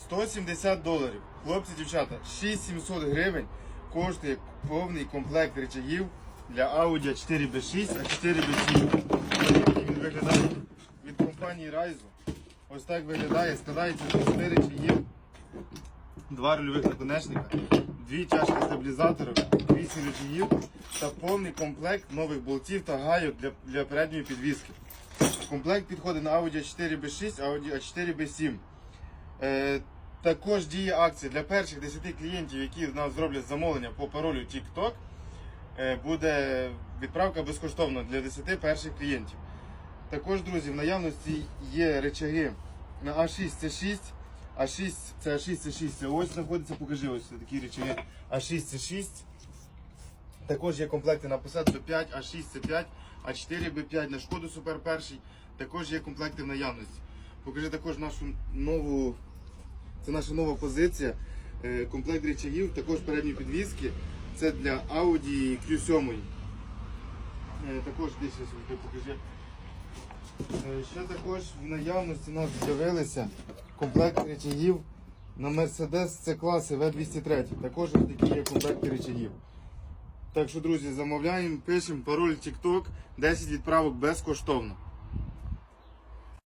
170 доларів. Хлопці, дівчата, 6700 гривень коштує повний комплект речагів для Audi 4 b 6 а 4 b 7 Він виглядає від компанії Raizo. Ось так виглядає, складається з 6 речагів, два рульових наконечника, дві чашки стабілізаторів, 8 речагів та повний комплект нових болтів та гайок для, для передньої підвіски. Комплект підходить на Audi A4 B6, Audi A4 B7. Е, також діє акція для перших 10 клієнтів, які в нас зроблять замовлення по паролю TikTok. Е, буде відправка безкоштовна для 10 перших клієнтів. Також, друзі, в наявності є речаги на А6 це 6, А6 це А6 це 6. Це ось знаходиться, покажи ось такі речаги. А6 це 6. Також є комплекти на посаду 5, А6 це 5, А4 Б5 на шкоду Супер перший. Також є комплекти в наявності. Покажи також нашу нову. Це наша нова позиція. Е, Комплект речагів, також передні підвіски. Це для Audi Q7. Е, Також десь покажи. Е, Ще також в наявності у нас з'явилися комплект речагів на Mercedes C класи V203. Також такі є комплекти речагів. Так що, друзі, замовляємо, пишемо пароль TikTok, 10 відправок безкоштовно.